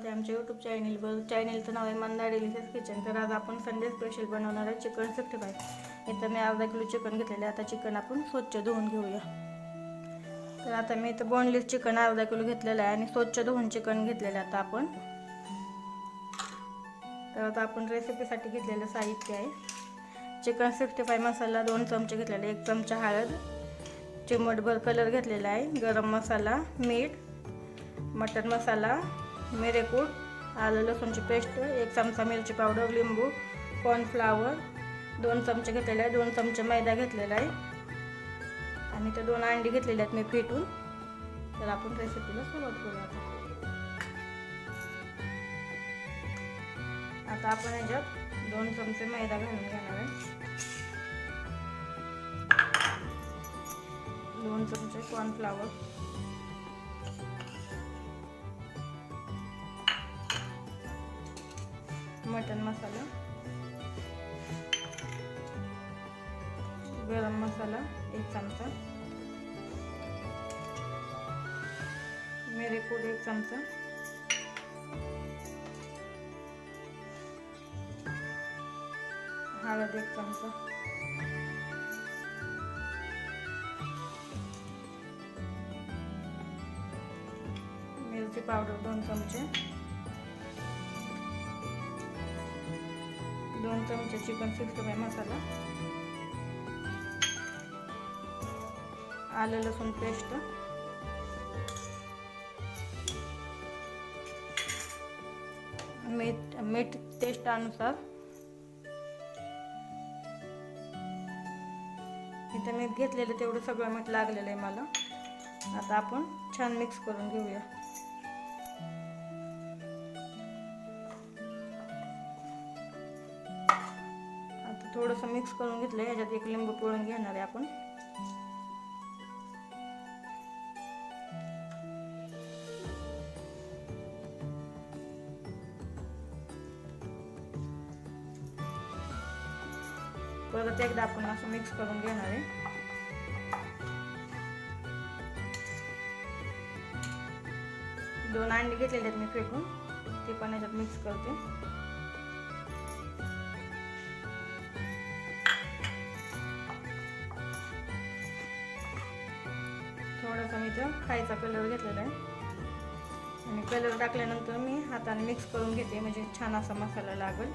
चॅनेलचं नाव आहे मंदा delicious kitchen तर आज आपण संडे स्पेशल बनवणार आहे चिकन सिक्स्टी फाय इथं मी अर्धा किलो चिकन घेतलेलं आहे. आता चिकन आपण स्वच्छ धुवून घेऊया. तर आता मी इथं बोनलेस चिकन अर्धा किलो घेतलेलं आहे आणि स्वच्छ धुवून चिकन घेतलेलं आहे आता आपण. तर आता आपण रेसिपीसाठी घेतलेलं साहित्य आहे. चिकन सिक्स्टी फाय मसाला दोन चमचे घेतलेले एक चमचा हळद चिमटभर कलर घेतलेला आहे. गरम मसाला मीठ मटन मसाला मिरेकूट आलं लसूणची पेस्ट एक चमचा मिरची पावडर लिंबू कॉर्नफ्लावर दोन चमचे घेतलेले आहे दोन चमचे मैदा घेतलेला आहे. आणि ते दोन अंडी घेतलेले आहेत मी फेटून. तर आपण रेसिपीला सुरुवात करूया आता. आता आपण याच्यात दोन चमचे मैदा घालून घेणार आहे. दोन चमचे कॉर्नफ्लावर मटन मसाला गरम मसाला एक चमचा मेरे को एक चमचा हळद एक चमचा मिरची पावडर दोन चमचे दोन चमचे चिकन सिक्स्टी फाय मसाला. आलं लसूण पेस्ट मीठ मीठ टेस्ट अनुसार इथं मी घेतलेलं तेवढं सगळं मीठ लागलेलं आहे मला. आता आपण छान मिक्स करून घेऊया. थोडंसं मिक्स करून घेतलं ह्याच्यात एक लिंबू पिळून घेणार आहे आपण. परत एकदा आपण असं मिक्स करून घेणार आहे. दोन अंडी घेतलेले आहेत मी फेकून ते पण याच्यात मिक्स करते. थोडासा मी इथं खायचा कलर घेतलेला आहे. आणि कलर टाकल्यानंतर मी हाताने मिक्स करून घेते. म्हणजे छान असा मसाला लागेल.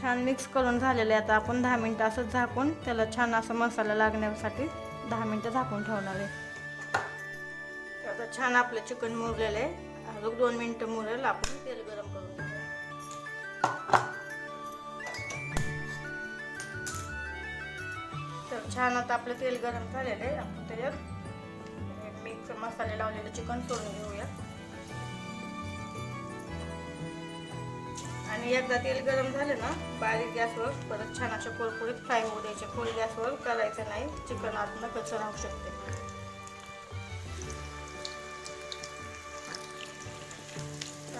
छान मिक्स करून झालेलं आहे. आता आपण दहा मिनटं असंच झाकून त्याला छान असा मसाला लागण्यासाठी दहा मिनटं झाकून ठेवणार आहे. आता छान आपलं चिकन मुरलेलं आहे. अजून दोन मिनटं मुरेल. आपण तेल गरम करून घेऊ. छान आता आपलं तेल गरम झालेलं आहे. आपण त्याच्यात मिक्स मसाले लावलेलं चिकन सोडून घेऊया. आणि एकदा तेल गरम झालं ना बारीक गॅसवर परत छान अशा कुरकुरीत फ्राय होऊ द्यायचे. फुल गॅसवर करायचं नाही. चिकन आतनं कच्चं राहू शकते.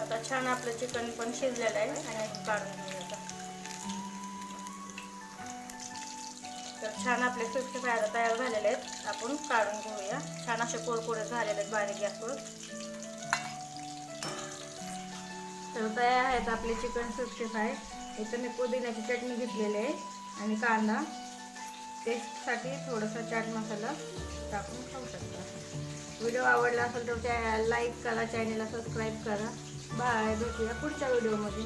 आता छान आपलं चिकन पण शिजलेलं आहे आणि काढून घेऊया. तर छान आपले फिफ्टी फाय तयार झालेले आहेत. आपण काढून घेऊया. छान असे कुरकुरे झालेले आहेत बारीक गॅसवर तर तयार आहेत आपले चिकन सिक्स्टी फाय इथं मी पुदिन्याची चटणी घेतलेली आहे आणि कांदा. टेस्टसाठी थोडासा चाट मसाला टाकून खाऊ शकता. व्हिडिओ आवडला असेल तर त्या लाईक करा चॅनेलला सबस्क्राईब करा. बाय भेटूया पुढच्या व्हिडिओमध्ये.